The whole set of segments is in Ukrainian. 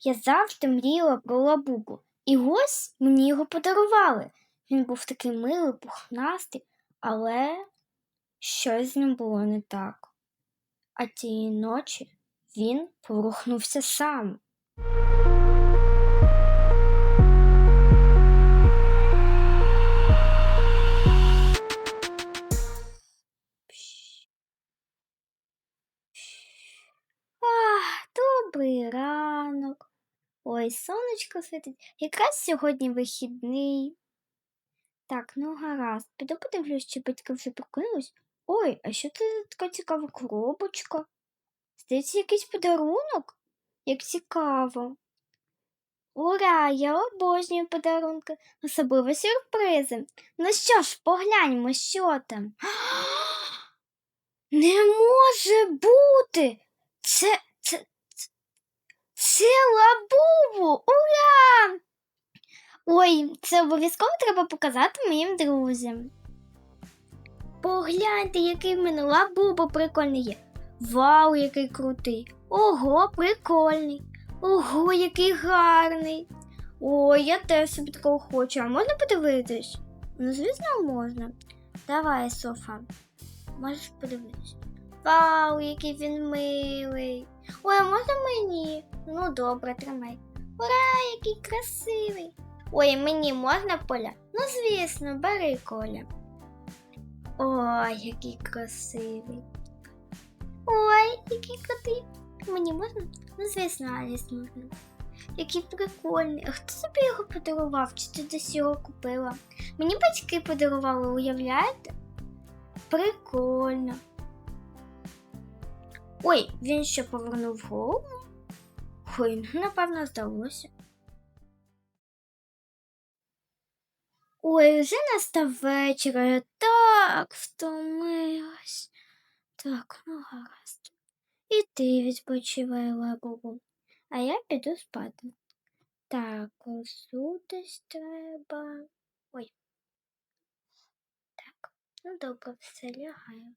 Я завжди мріяла про лабубу, і ось мені його подарували. Він був такий милий, пухнастий, але щось з ним було не так. А тієї ночі він поворухнувся сам. Добрий. Ой, сонечко світить. Якраз сьогодні вихідний. Так, ну гаразд. Піду подивлюсь, чи батьки вже прокинулись. Ой, а що це за така цікава коробочка? Здається, якийсь подарунок? Як цікаво. Ура! Я обожнюю подарунки, особливо сюрпризи. Ну що ж, погляньмо, що там. Не може бути! Це, це лабубу! Ура! Ой, це обов'язково треба показати моїм друзям. Погляньте, який в мене лабубу прикольний є. Вау, який крутий! Ого, прикольний! Ого, який гарний! Ой, я теж собі такого хочу. А можна подивитись? Ну, звісно, можна. Давай, Софа, можеш подивитись. Вау, який він милий. Ой, а можна мені? Ну, добре, тримай. Ура, який красивий. Ой, мені можна поля? Ну, звісно, бери коля. Ой, який красивий. Ой, який крутий. Мені можна? Ну, звісно, Аліс можна. Який прикольний. А хто тобі його подарував? Чи ти десь його купила? Мені батьки подарували, уявляєте? Прикольно. Ой, він ще повернув голову? Ну, напевно, здалося. Ой, вже настав вечір, так втомилась. Так, ну гаразд. І ти відпочивай, лабубу, а я піду спати. Так, десь треба. Ой. Так, ну добре, все лягаю.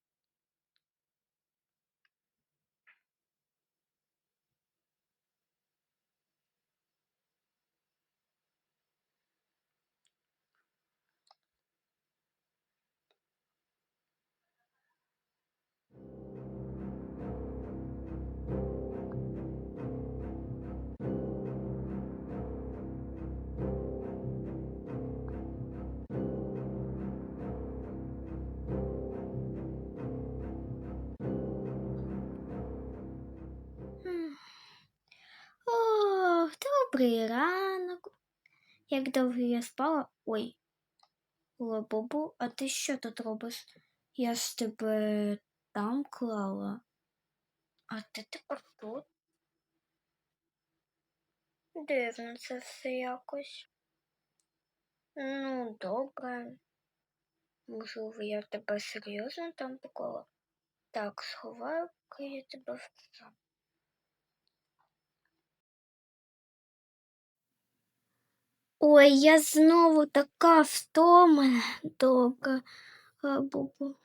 Добрий ранок. Як довго я спала? Ой. Лабубу, а ти що тут робиш? Я ж тебе там клала. А ти тепер тут? Дивно це все якось. Ну, добре. Можливо, я тебе серйозно там поклала? Так, сховаю-ка я тебе в Ой, я знову така втомлена. Добре, бабу.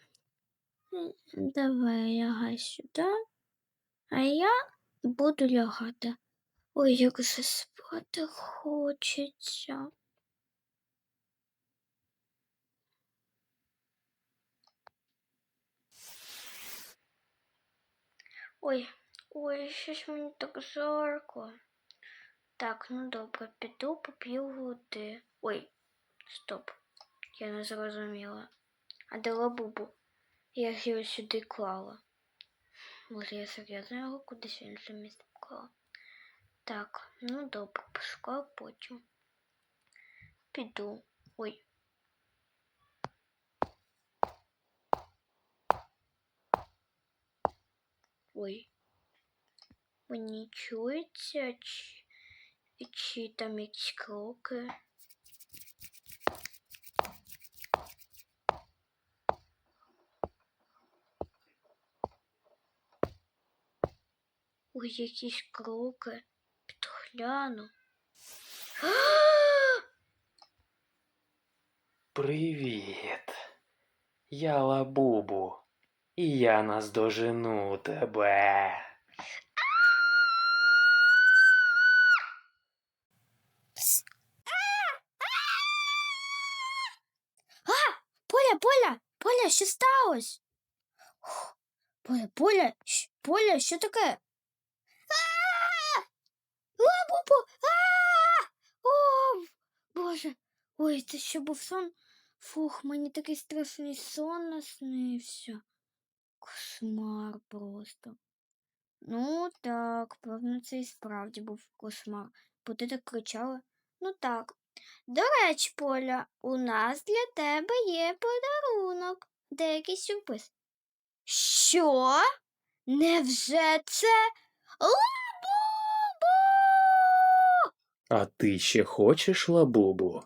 Давай лягай сюди, а я буду лягати. Ой, як же спати хочеться. Ой, ой, щось мені так жарко. Так, ну добре, піду поп'ю води. Ой, стоп, я не зрозуміла. А де лабубу? Я ж його сюди клала. Може, я серйозно його кудись в інше місце поклала. Так, ну добре, пошукаю потім. Піду. Ой. Ой. Мені чується, чи, чи там якісь кроки. Ой, якісь кроки. Підгляну. Привіт. Я Лабубу. І я наздожену тебе. що сталося? Ух, Поля, Поля, щ- Поля, що таке? А! Лабубу! А! О, Боже, ой, це що був сон? Фух, мені такий страшний сон наснився. Кошмар просто. Ну так, певно, це і справді був кошмар, бо ти так кричала. Ну так. До речі, Поля, у нас для тебе є подарунок, деякий сюрприз. Що? Невже це Лабубу? А ти ще хочеш лабубу?